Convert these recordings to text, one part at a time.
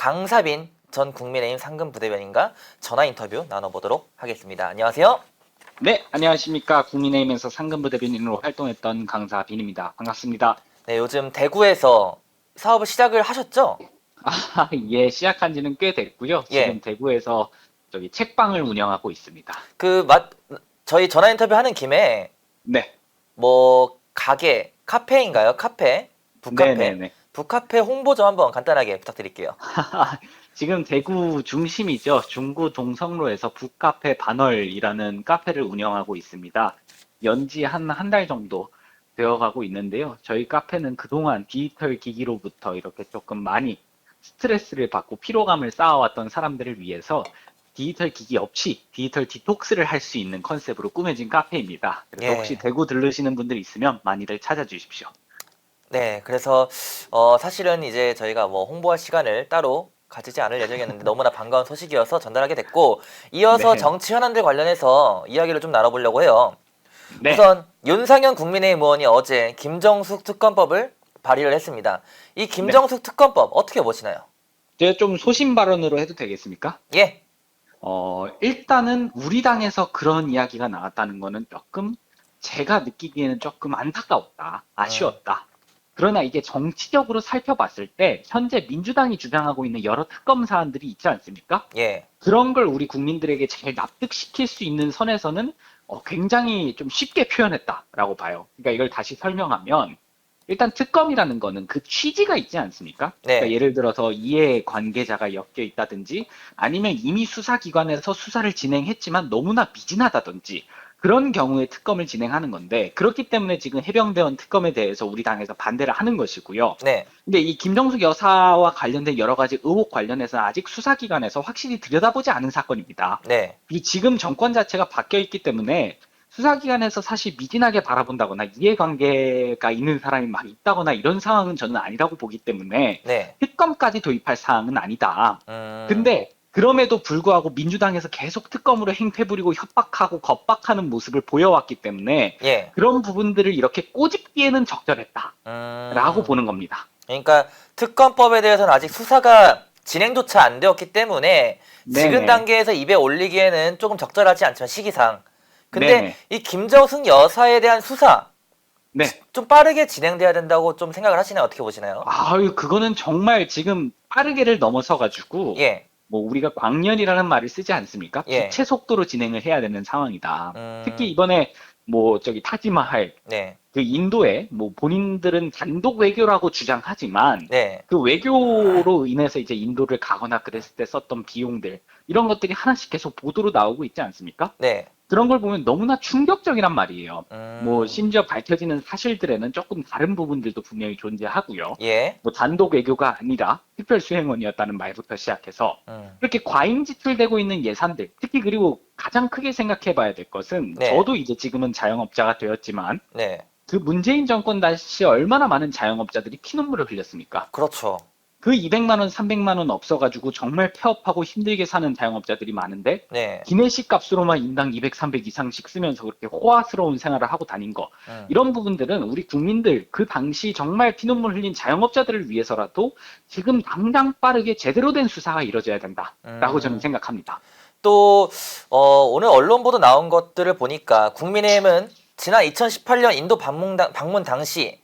강사빈 전 국민의힘 상근 부대변인과 전화 인터뷰 나눠보도록 하겠습니다. 안녕하세요. 네, 안녕하십니까. 국민의힘에서 상근부 대변인으로 활동했던 강사빈입니다. 반갑습니다. 네, 요즘 대구에서 사업을 시작을 하셨죠? 아, 예, 시작한 지는 꽤 됐고요. 예. 지금 대구에서 저기 책방을 운영하고 있습니다. 그 맛, 저희 전화 인터뷰 하는 김에 네, 뭐 가게, 카페인가요? 카페? 북카페? 네네네. 북카페 홍보 좀 한번 간단하게 부탁드릴게요. 지금 대구 중심이죠. 중구 동성로에서 북카페 반월이라는 카페를 운영하고 있습니다. 연지 한 한 달 정도 되어가고 있는데요. 저희 카페는 그동안 디지털 기기로부터 이렇게 조금 많이 스트레스를 받고 피로감을 쌓아왔던 사람들을 위해서 디지털 기기 없이 디지털 디톡스를 할 수 있는 컨셉으로 꾸며진 카페입니다. 그래서 예. 혹시 대구 들르시는 분들 있으면 많이들 찾아주십시오. 네, 그래서 어, 사실은 이제 저희가 뭐 홍보할 시간을 따로 가지지 않을 예정이었는데 너무나 반가운 소식이어서 전달하게 됐고 이어서 네. 정치 현안들 관련해서 이야기를 좀 나눠보려고 해요. 네. 우선 윤상현 국민의힘 의원이 어제 김정숙 특검법을 발의를 했습니다. 이 김정숙 특검법 어떻게 보시나요? 제가 좀 소신 발언으로 해도 되겠습니까? 예, 어, 일단은 우리 당에서 그런 이야기가 나왔다는 거는 조금 제가 느끼기에는 조금 안타까웠다. 아쉬웠다. 그러나 이게 정치적으로 살펴봤을 때 현재 민주당이 주장하고 있는 여러 특검 사안들이 있지 않습니까? 예, 그런 걸 우리 국민들에게 잘 납득시킬 수 있는 선에서는 어, 굉장히 좀 쉽게 표현했다라고 봐요. 그러니까 이걸 다시 설명하면 일단 특검이라는 거는 그 취지가 있지 않습니까? 네. 그러니까 예를 들어서 이해 관계자가 엮여 있다든지 아니면 이미 수사기관에서 수사를 진행했지만 너무나 미진하다든지 그런 경우에 특검을 진행하는 건데 그렇기 때문에 지금 해병대원 특검에 대해서 우리 당에서 반대를 하는 것이고요. 네, 근데 이 김정숙 여사와 관련된 여러 가지 의혹 관련해서는 아직 수사기관에서 확실히 들여다보지 않은 사건입니다. 네, 그리고 지금 정권 자체가 바뀌어 있기 때문에 수사기관에서 사실 미진하게 바라본다거나 이해관계가 있는 사람이 막 있다거나 이런 상황은 저는 아니라고 보기 때문에 네. 특검까지 도입할 사항은 아니다. 음, 근데 그럼에도 불구하고 민주당에서 계속 특검으로 행패 부리고 협박하고 겁박하는 모습을 보여왔기 때문에 예, 그런 부분들을 이렇게 꼬집기에는 적절했다라고 음, 보는 겁니다. 그러니까 특검법에 대해서는 아직 수사가 진행조차 안 되었기 때문에 지금 네네. 단계에서 입에 올리기에는 조금 적절하지 않지만 시기상. 근데 네네. 이 김정숙 여사에 대한 수사 네. 좀 빠르게 진행돼야 된다고 좀 생각을 하시나요? 어떻게 보시나요? 아유, 그거는 정말 지금 빠르게를 넘어서 가지고 예, 뭐 우리가 광년이라는 말을 쓰지 않습니까? 예. 빛의 속도로 진행을 해야 되는 상황이다. 음, 특히 이번에 뭐 저기 타지마할 네, 그 인도에 뭐 본인들은 단독 외교라고 주장하지만 네, 그 외교로 인해서 이제 인도를 가거나 그랬을 때 썼던 비용들 이런 것들이 하나씩 계속 보도로 나오고 있지 않습니까? 네. 그런 걸 보면 너무나 충격적이란 말이에요. 음, 뭐 심지어 밝혀지는 사실들에는 조금 다른 부분들도 분명히 존재하고요. 예, 뭐 단독 외교가 아니라 특별 수행원이었다는 말부터 시작해서 음, 그렇게 과잉 지출되고 있는 예산들, 특히 그리고 가장 크게 생각해 봐야 될 것은 네. 저도 이제 지금은 자영업자가 되었지만 네, 그 문재인 정권 당시 얼마나 많은 자영업자들이 피눈물을 흘렸습니까? 그렇죠. 그 200만 원, 300만 원 없어가지고 정말 폐업하고 힘들게 사는 자영업자들이 많은데 네, 기내식 값으로만 인당 200, 300 이상씩 쓰면서 그렇게 호화스러운 생활을 하고 다닌 거 음, 이런 부분들은 우리 국민들 그 당시 정말 피눈물 흘린 자영업자들을 위해서라도 지금 당장 빠르게 제대로 된 수사가 이루어져야 된다라고 음. 저는 생각합니다. 또 어, 오늘 언론 보도 나온 것들을 보니까 국민의힘은 지난 2018년 인도 방문, 당- 방문 당시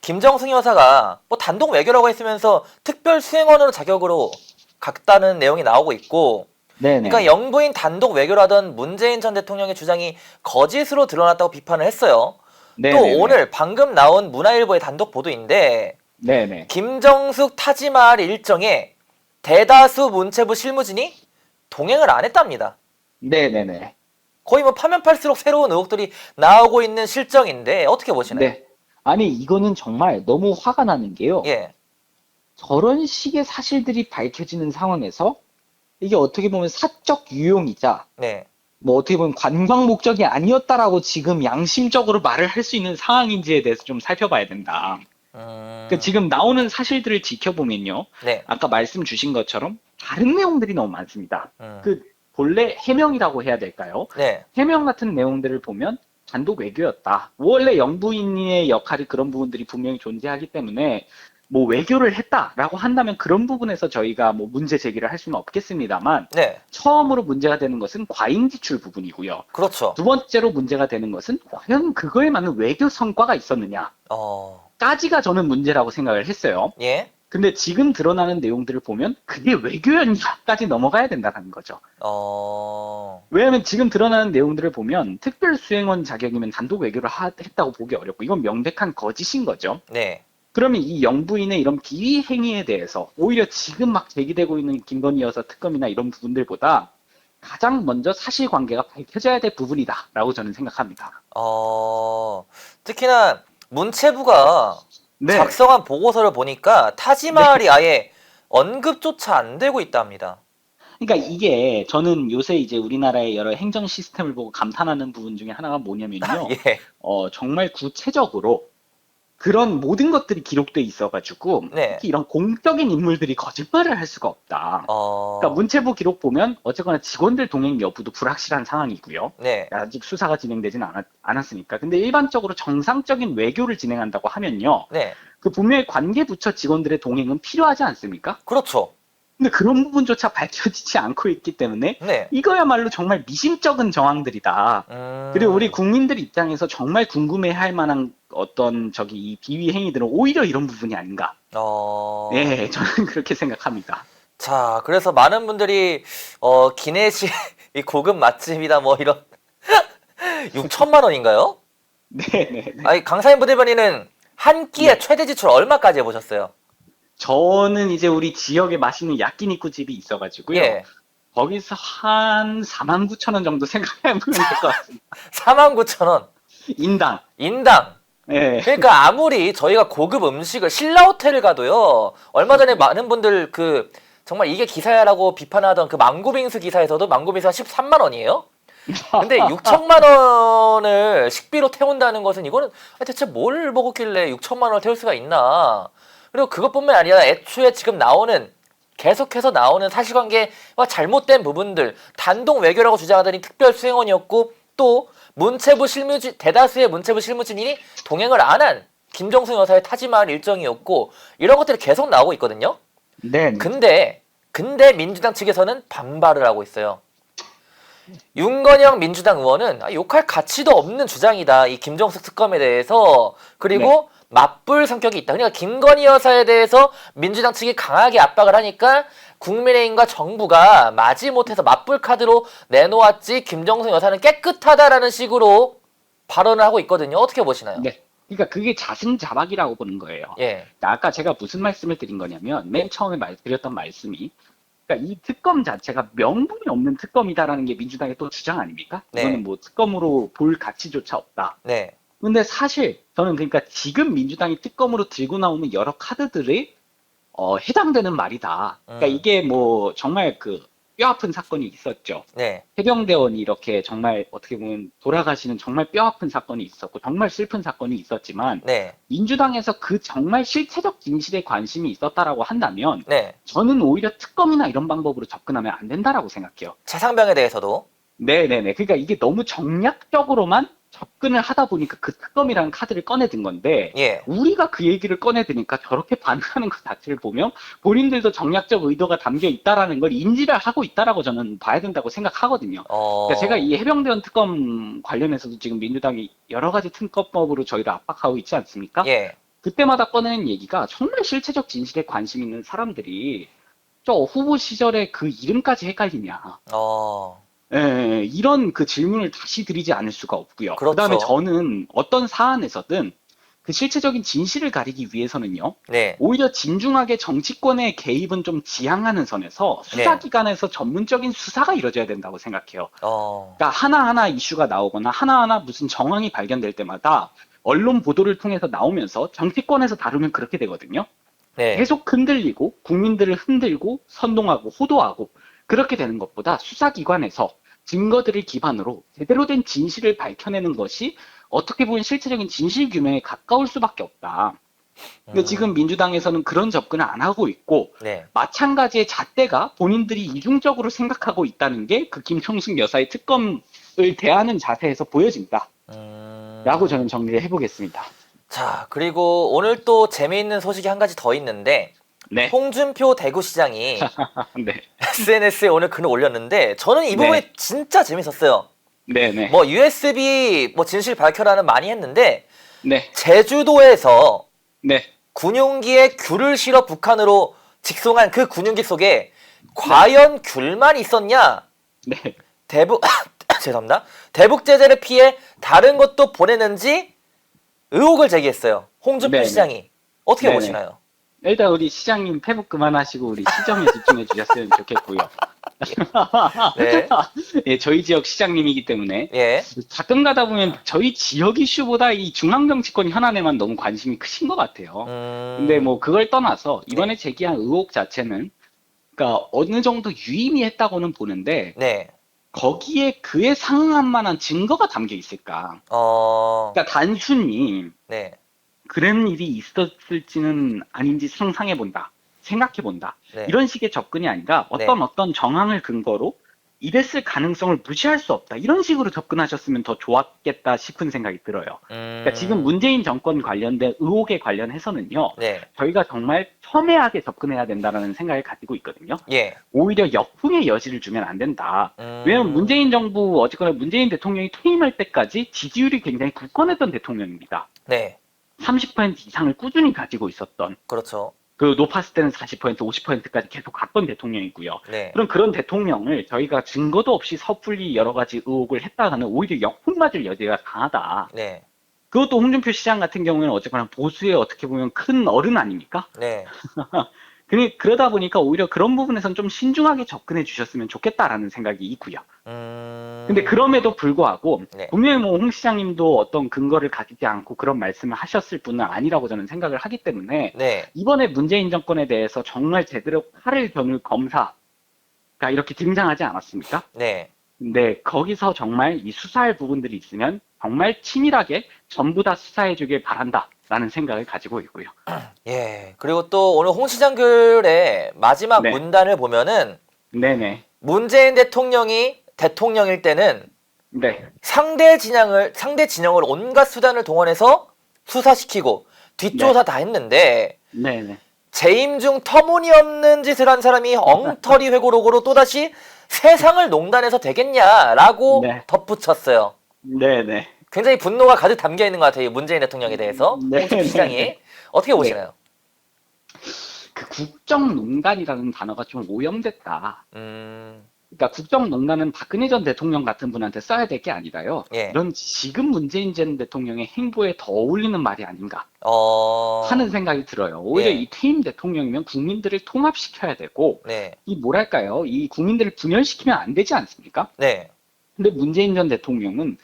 김정숙 여사가 뭐 단독 외교라고 했으면서 특별 수행원으로 자격으로 갔다는 내용이 나오고 있고 네네. 그러니까 영부인 단독 외교라던 문재인 전 대통령의 주장이 거짓으로 드러났다고 비판을 했어요. 또 오늘 방금 나온 문화일보의 단독 보도인데 네네. 김정숙 타지마할 일정에 대다수 문체부 실무진이 동행을 안 했답니다. 네네네. 거의 뭐 파면 팔수록 새로운 의혹들이 나오고 있는 실정인데 어떻게 보시나요? 네. 아니 이거는 정말 너무 화가 나는 게요. 예, 저런 식의 사실들이 밝혀지는 상황에서 이게 어떻게 보면 사적 유용이자 네, 뭐 어떻게 보면 관광 목적이 아니었다라고 지금 양심적으로 말을 할 수 있는 상황인지에 대해서 좀 살펴봐야 된다. 음, 그러니까 지금 나오는 사실들을 지켜보면요. 네, 아까 말씀 주신 것처럼 다른 내용들이 너무 많습니다. 음, 그 본래 해명이라고 해야 될까요? 네, 해명 같은 내용들을 보면 단독 외교였다. 원래 영부인의 역할이 그런 부분들이 분명히 존재하기 때문에 뭐 외교를 했다라고 한다면 그런 부분에서 저희가 뭐 문제 제기를 할 수는 없겠습니다만 네, 처음으로 문제가 되는 것은 과잉 지출 부분이고요. 그렇죠. 두 번째로 문제가 되는 것은 과연 그거에 맞는 외교 성과가 있었느냐. 어, 까지가 저는 문제라고 생각을 했어요. 예, 근데 지금 드러나는 내용들을 보면 그게 외교였냐까지 넘어가야 된다는 거죠. 어, 왜냐하면 지금 드러나는 내용들을 보면 특별 수행원 자격이면 단독 외교를 하- 했다고 보기 어렵고 이건 명백한 거짓인 거죠. 네, 그러면 이 영부인의 이런 비위 행위에 대해서 오히려 지금 막 제기되고 있는 김건희 여사 특검이나 이런 부분들보다 가장 먼저 사실관계가 밝혀져야 될 부분이다라고 저는 생각합니다. 어, 특히나 문체부가 네, 작성한 보고서를 보니까 타지마할이 아예 언급조차 안 되고 있답니다. 그러니까 이게 저는 요새 이제 우리나라의 여러 행정 시스템을 보고 감탄하는 부분 중에 하나가 뭐냐면요. 예, 어, 정말 구체적으로 그런 모든 것들이 기록돼 있어가지고 네. 특히 이런 공적인 인물들이 거짓말을 할 수가 없다. 어, 그러니까 문체부 기록 보면 어쨌거나 직원들 동행 여부도 불확실한 상황이고요. 네, 아직 수사가 진행되진 않았, 않았으니까. 근데 일반적으로 정상적인 외교를 진행한다고 하면요. 네, 그 분명히 관계 부처 직원들의 동행은 필요하지 않습니까? 그렇죠. 근데 그런 부분조차 밝혀지지 않고 있기 때문에 네, 이거야말로 정말 미심쩍은 정황들이다. 음, 그리고 우리 국민들 입장에서 정말 궁금해할 만한 어떤 저기 이 비위 행위들은 오히려 이런 부분이 아닌가. 어, 네, 저는 그렇게 생각합니다. 자, 그래서 많은 분들이 어 기내식 이 고급 맛집이다 뭐 이런 6천만 원인가요? 네, 네, 네. 아니 강사님 부대변인은 한 끼에 최대 지출 얼마까지 해보셨어요? 저는 이제 우리 지역에 맛있는 야끼니쿠 집이 있어가지고요. 예, 거기서 한 4만 9천 원 정도 생각해보면 될 것 같습니다. 4만 9천 원 인당. 인당. 네. 그러니까 아무리 저희가 고급 음식을 신라 호텔을 가도요. 얼마 전에 많은 분들 그 정말 이게 기사야라고 비판하던 그 망고빙수 기사에서도 망고빙수가 13만 원이에요. 근데 6천만 원을 식비로 태운다는 것은 이거는 대체 뭘 먹었길래 6천만 원을 태울 수가 있나? 그리고 그것뿐만 아니라 애초에 지금 나오는 계속해서 나오는 사실관계와 잘못된 부분들 단독 외교라고 주장하더니 특별 수행원이었고 또 문체부 실무진 대다수의 문체부 실무진이 동행을 안 한 김정숙 여사의 타지마할 일정이었고 이런 것들이 계속 나오고 있거든요. 네. 근데 근데 민주당 측에서는 반발을 하고 있어요. 윤건영 민주당 의원은 아, 욕할 가치도 없는 주장이다. 이 김정숙 특검에 대해서 그리고 맞불 성격이 있다. 그러니까 김건희 여사에 대해서 민주당 측이 강하게 압박을 하니까 국민의힘과 정부가 마지못해서 맞불 카드로 내놓았지 김정숙 여사는 깨끗하다라는 식으로 발언을 하고 있거든요. 어떻게 보시나요? 네. 그러니까 그게 자승자박이라고 보는 거예요. 예, 아까 제가 무슨 말씀을 드린 거냐면 맨 처음에 말, 드렸던 말씀이 그러니까 이 특검 자체가 명분이 없는 특검이다라는 게 민주당의 또 주장 아닙니까? 네. 이거는 뭐 특검으로 볼 가치조차 없다. 네, 근데 사실 저는 그러니까 지금 민주당이 특검으로 들고 나오는 여러 카드들이 어, 해당되는 말이다. 그러니까 음. 이게 뭐 정말 그 뼈 아픈 사건이 있었죠. 네, 해병대원이 이렇게 정말 어떻게 보면 돌아가시는 정말 뼈 아픈 사건이 있었고 정말 슬픈 사건이 있었지만 네, 민주당에서 그 정말 실체적 진실에 관심이 있었다라고 한다면 네. 저는 오히려 특검이나 이런 방법으로 재접근하면 안 된다라고 생각해요. 재상병에 대해서도 네네네. 그러니까 이게 너무 정략적으로만 접근을 하다 보니까 그 특검이라는 카드를 꺼내든 건데 예, 우리가 그 얘기를 꺼내드니까 저렇게 반응하는 것 자체를 보면 본인들도 정략적 의도가 담겨 있다라는 걸 인지를 하고 있다라고 저는 봐야 된다고 생각하거든요. 어, 그러니까 제가 이 해병대원 특검 관련해서도 지금 민주당이 여러 가지 특검법으로 저희를 압박하고 있지 않습니까? 예, 그때마다 꺼내는 얘기가 정말 실체적 진실에 관심 있는 사람들이 저 후보 시절에 그 이름까지 헷갈리냐. 어, 예, 이런 그 질문을 다시 드리지 않을 수가 없고요. 그렇죠. 다음에 저는 어떤 사안에서든 그 실체적인 진실을 가리기 위해서는요, 네, 오히려 진중하게 정치권의 개입은 좀 지양하는 선에서 네. 수사기관에서 전문적인 수사가 이루어져야 된다고 생각해요. 어, 그러니까 하나하나 이슈가 나오거나 하나하나 무슨 정황이 발견될 때마다 언론 보도를 통해서 나오면서 정치권에서 다루면 그렇게 되거든요. 네, 계속 흔들리고 국민들을 흔들고 선동하고 호도하고 그렇게 되는 것보다 수사기관에서 증거들을 기반으로 제대로 된 진실을 밝혀내는 것이 어떻게 보면 실체적인 진실 규명에 가까울 수밖에 없다. 근데 음, 지금 민주당에서는 그런 접근을 안 하고 있고 네, 마찬가지의 잣대가 본인들이 이중적으로 생각하고 있다는 게 그 김총숙 여사의 특검을 대하는 자세에서 보여진다. 음, 라고 저는 정리를 해보겠습니다. 자, 그리고 오늘 또 재미있는 소식이 한 가지 더 있는데 네. 홍준표 대구시장이 네. SNS에 오늘 글을 올렸는데 저는 이 네. 부분이 진짜 재밌었어요. 네, 네. 뭐 USB 뭐 진실 밝혀라는 많이 했는데 네. 제주도에서 네. 군용기에 귤을 실어 북한으로 직송한 그 군용기 속에 과연 귤만 있었냐? 네. 대북 죄송합니다. 대북 제재를 피해 다른 것도 보내는지 의혹을 제기했어요. 홍준표 네네. 시장이 어떻게 네네. 보시나요? 일단 우리 시장님 페북 그만하시고 우리 시정에 집중해 주셨으면 좋겠고요. 네. 예, 저희 지역 시장님이기 때문에 예, 가끔 가다 보면 저희 지역 이슈보다 이 중앙 정치권 현안에만 너무 관심이 크신 것 같아요. 음, 근데 뭐 그걸 떠나서 이번에 제기한 의혹 자체는 그러니까 어느 정도 유의미했다고는 보는데 네, 거기에 그에 상응할 만한 증거가 담겨 있을까? 어, 그러니까 단순히 네, 그런 일이 있었을지는 아닌지 상상해 본다. 생각해 본다. 네, 이런 식의 접근이 아니라 어떤 어떤 정황을 근거로 이랬을 가능성을 무시할 수 없다. 이런 식으로 접근하셨으면 더 좋았겠다 싶은 생각이 들어요. 음, 그러니까 지금 문재인 정권 관련된 의혹에 관련해서는요. 네, 저희가 정말 첨예하게 접근해야 된다라는 생각을 가지고 있거든요. 예, 오히려 역풍의 여지를 주면 안 된다. 음, 왜냐면 문재인 정부 어쨌거나 문재인 대통령이 퇴임할 때까지 지지율이 굉장히 굳건했던 대통령입니다. 네, 30% 이상을 꾸준히 가지고 있었던 그렇죠, 그 높았을 때는 40% 50%까지 계속 갔던 대통령이고요. 네, 그럼 그런 대통령을 저희가 증거도 없이 섣불리 여러 가지 의혹을 했다가는 오히려 역풍 맞을 여지가 강하다. 네, 그것도 홍준표 시장 같은 경우에는 어쨌거나 보수의 어떻게 보면 큰 어른 아닙니까? 네, 그- 그러다 보니까 오히려 그런 부분에선 좀 신중하게 접근해 주셨으면 좋겠다라는 생각이 있고요. 음, 근데 그럼에도 불구하고 네. 분명히 뭐 홍 시장님도 어떤 근거를 가지지 않고 그런 말씀을 하셨을 분은 아니라고 저는 생각을 하기 때문에 네, 이번에 문재인 정권에 대해서 정말 제대로 팔을 겨눌 검사가 이렇게 등장하지 않았습니까? 네, 근데 거기서 정말 이 수사할 부분들이 있으면 정말 치밀하게 전부 다 수사해 주길 바란다 라는 생각을 가지고 있고요. 예, 그리고 또 오늘 홍 시장 글의 마지막 네. 문단을 보면은 네네. 문재인 대통령이 대통령일 때는 네. 상대 진영을 상대 진영을 온갖 수단을 동원해서 수사시키고 뒷조사 다 했는데 네네. 재임 중 터무니없는 짓을 한 사람이 엉터리 회고록으로 또다시 세상을 농단해서 되겠냐라고 네. 덧붙였어요. 네네. 굉장히 분노가 가득 담겨 있는 것 같아요. 이 문재인 대통령에 대해서 네, 홍준표 네, 시장이 네. 어떻게 보시나요? 그 국정농단이라는 단어가 좀 오염됐다. 음, 그러니까 국정농단은 박근혜 전 대통령 같은 분한테 써야 될 게 아니라요. 예, 이런 지금 문재인 전 대통령의 행보에 더 어울리는 말이 아닌가 어, 하는 생각이 들어요. 오히려 예. 이 퇴임 대통령이면 국민들을 통합시켜야 되고 네, 이 뭐랄까요? 이 국민들을 분열시키면 안 되지 않습니까? 네, 근데 문재인 전 대통령은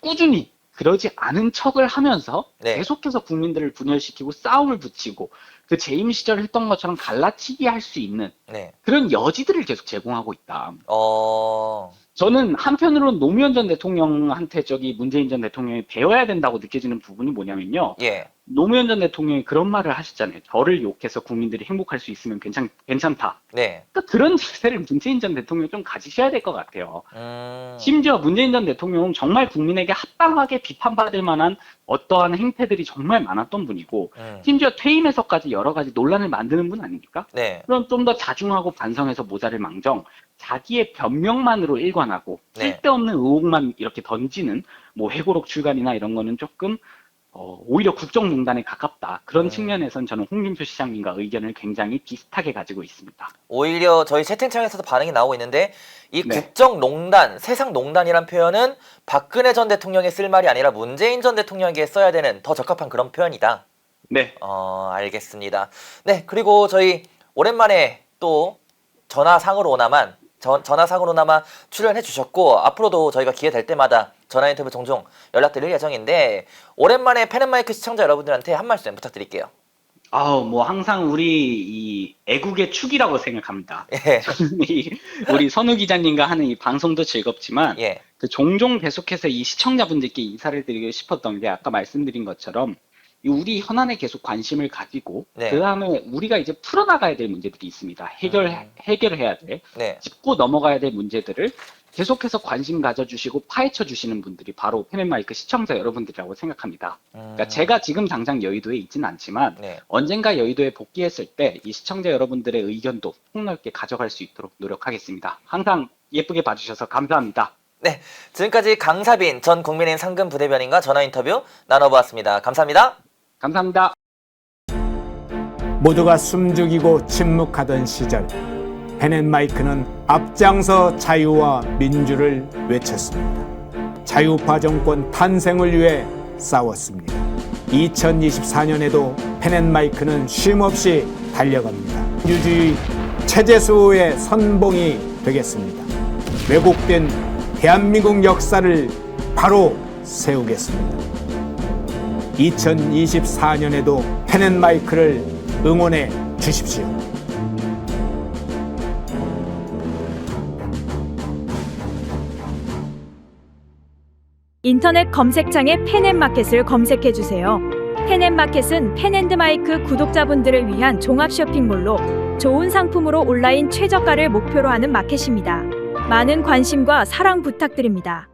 꾸준히 그러지 않은 척을 하면서 네. 계속해서 국민들을 분열시키고 싸움을 붙이고 그 재임 시절 했던 것처럼 갈라치기 할 수 있는 네, 그런 여지들을 계속 제공하고 있다. 어, 저는 한편으로는 노무현 전 대통령한테 저기 문재인 전 대통령이 배워야 된다고 느껴지는 부분이 뭐냐면요. 예, 노무현 전 대통령이 그런 말을 하셨잖아요. 저를 욕해서 국민들이 행복할 수 있으면 괜찮, 괜찮다. 네, 그러니까 그런 자세를 문재인 전 대통령이 좀 가지셔야 될 것 같아요. 음, 심지어 문재인 전 대통령은 정말 국민에게 합당하게 비판받을 만한 어떠한 행태들이 정말 많았던 분이고, 음, 심지어 퇴임에서까지 여러 가지 논란을 만드는 분 아닙니까? 네, 그럼 좀 더 자중하고 반성해서 모자를 망정, 자기의 변명만으로 일관하고, 네. 쓸데없는 의혹만 이렇게 던지는, 뭐, 회고록 출간이나 이런 거는 조금, 어, 오히려 국정농단에 가깝다. 그런 음. 측면에선 저는 홍준표 시장님과 의견을 굉장히 비슷하게 가지고 있습니다. 오히려 저희 채팅창에서도 반응이 나오고 있는데 이 네. 국정농단, 세상농단이란 표현은 박근혜 전 대통령이 쓸 말이 아니라 문재인 전 대통령에게 써야 되는 더 적합한 그런 표현이다. 네. 어, 알겠습니다. 네, 그리고 저희 오랜만에 또 전화상으로나만 전, 전화상으로나마 출연해 주셨고 앞으로도 저희가 기회 될 때마다 전화 인터뷰 종종 연락드릴 예정인데 오랜만에 펜앤마이크 시청자 여러분들한테 한 말씀 부탁드릴게요. 아우, 뭐, 항상 우리, 이, 애국의 축이라고 생각합니다. 예, 이 우리 선우 기자님과 하는 이 방송도 즐겁지만, 예, 그 종종 계속해서 이 시청자분들께 인사를 드리고 싶었던 게 아까 말씀드린 것처럼 이 우리 현안에 계속 관심을 가지고 네. 그 다음에 우리가 이제 풀어나가야 될 문제들이 있습니다. 해결 음. 해결해야 돼 네, 짚고 넘어가야 될 문제들을 계속해서 관심 가져주시고 파헤쳐 주시는 분들이 바로 펜앤마이크 시청자 여러분들이라고 생각합니다. 그러니까 음, 제가 지금 당장 여의도에 있지는 않지만 네. 언젠가 여의도에 복귀했을 때 이 시청자 여러분들의 의견도 폭넓게 가져갈 수 있도록 노력하겠습니다. 항상 예쁘게 봐주셔서 감사합니다. 지금까지 강사빈 전 국민의힘 상금 부대변인과 전화 인터뷰 나눠보았습니다. 감사합니다. 감사합니다. 모두가 숨죽이고 침묵하던 시절 펜앤마이크는 앞장서 자유와 민주를 외쳤습니다. 자유파 정권 탄생을 위해 싸웠습니다. 2024년에도 펜앤마이크는 쉼없이 달려갑니다. 민주주의 체제수호의 선봉이 되겠습니다. 왜곡된 대한민국 역사를 바로 세우겠습니다. 2024년에도 펜앤마이크를 응원해 주십시오. 인터넷 검색창에 펜앤마켓을 검색해 주세요. 펜앤마켓은 펜앤드마이크 구독자분들을 위한 종합 쇼핑몰로 좋은 상품으로 온라인 최저가를 목표로 하는 마켓입니다. 많은 관심과 사랑 부탁드립니다.